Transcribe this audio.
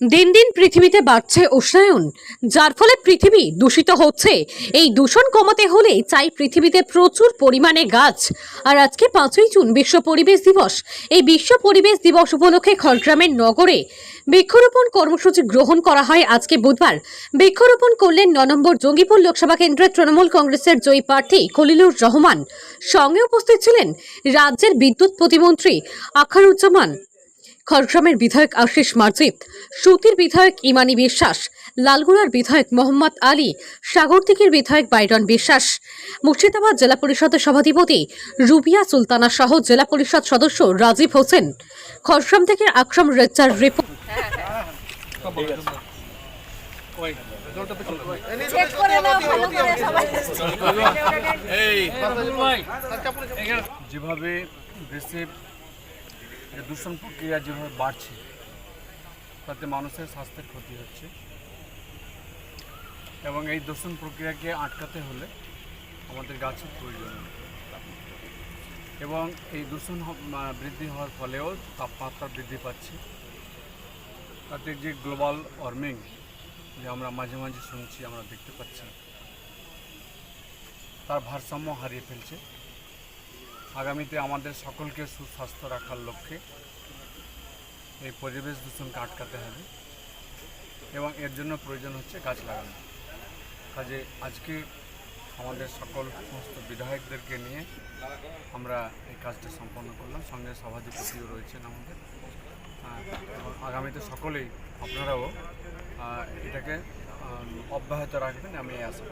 দিন দিন পৃথিবীতে বাড়ছে উষ্ণায়ন, যার ফলে পৃথিবী দূষিত হচ্ছে। এই দূষণ কমাতে হলে চাই পৃথিবীতে প্রচুর পরিমাণে গাছ। আর আজকে পাঁচই জুন, বিশ্ব পরিবেশ দিবস। এই বিশ্ব পরিবেশ দিবস উপলক্ষে খড়গ্রামের নগরে বৃক্ষরোপণ কর্মসূচি গ্রহণ করা হয় আজকে বুধবার। বৃক্ষরোপণ করলেন ন নম্বর জঙ্গিপুর লোকসভা কেন্দ্রের তৃণমূল কংগ্রেসের জয়ী প্রার্থী খলিলুর রহমান। সঙ্গে উপস্থিত ছিলেন রাজ্যের বিদ্যুৎ প্রতিমন্ত্রী আখারুজ্জামান। খড়গ্রামের বিধায়ক আশিস মার্জিত সুতির বিধায়ক ইমানি বিশ্বাস লালগোলার বিধায়ক মোহাম্মদ আলী সাগরদিঘির বিধায়ক বাইরন বিশ্বাস মুর্শিদাবাদ জেলা পরিষদের সভাধিপতি রুবিয়া সুলতানা সহ জেলা পরিষদ সদস্য রাজীব হোসেন। খড়গ্রাম থেকে আকরাম রেজ্জার রিপোর্ট। যেভাবে দেশে যে দূষণ প্রক্রিয়া যেভাবে বাড়ছে, তাতে মানুষের স্বাস্থ্যের ক্ষতি হচ্ছে। এবং এই দূষণ প্রক্রিয়াকে আটকাতে হলে আমাদের গাছের প্রয়োজন। এবং এই দূষণ বৃদ্ধি হওয়ার ফলেও তাপমাত্রা বৃদ্ধি পাচ্ছে। তাতে যে গ্লোবাল ওয়ার্মিং, যে আমরা মাঝে মাঝে শুনছি, আমরা দেখতে পাচ্ছি, তার ভারসাম্য হারিয়ে ফেলছে। আগামীতে আমাদের সকলকে সুস্বাস্থ্য রাখার লক্ষ্যে এই পরিবেশ দূষণকে আটকাতে হবে এবং এর জন্য প্রয়োজন হচ্ছে গাছ লাগানো। কাজে আজকে আমাদের সকল সমস্ত বিধায়কদেরকে নিয়ে আমরা এই কাজটা সম্পন্ন করলাম। সঙ্গে সভাধিপতিও রয়েছেন আমাদের। আগামীতে সকলেই, আপনারাও এটাকে অব্যাহত রাখবেন, আমি আশা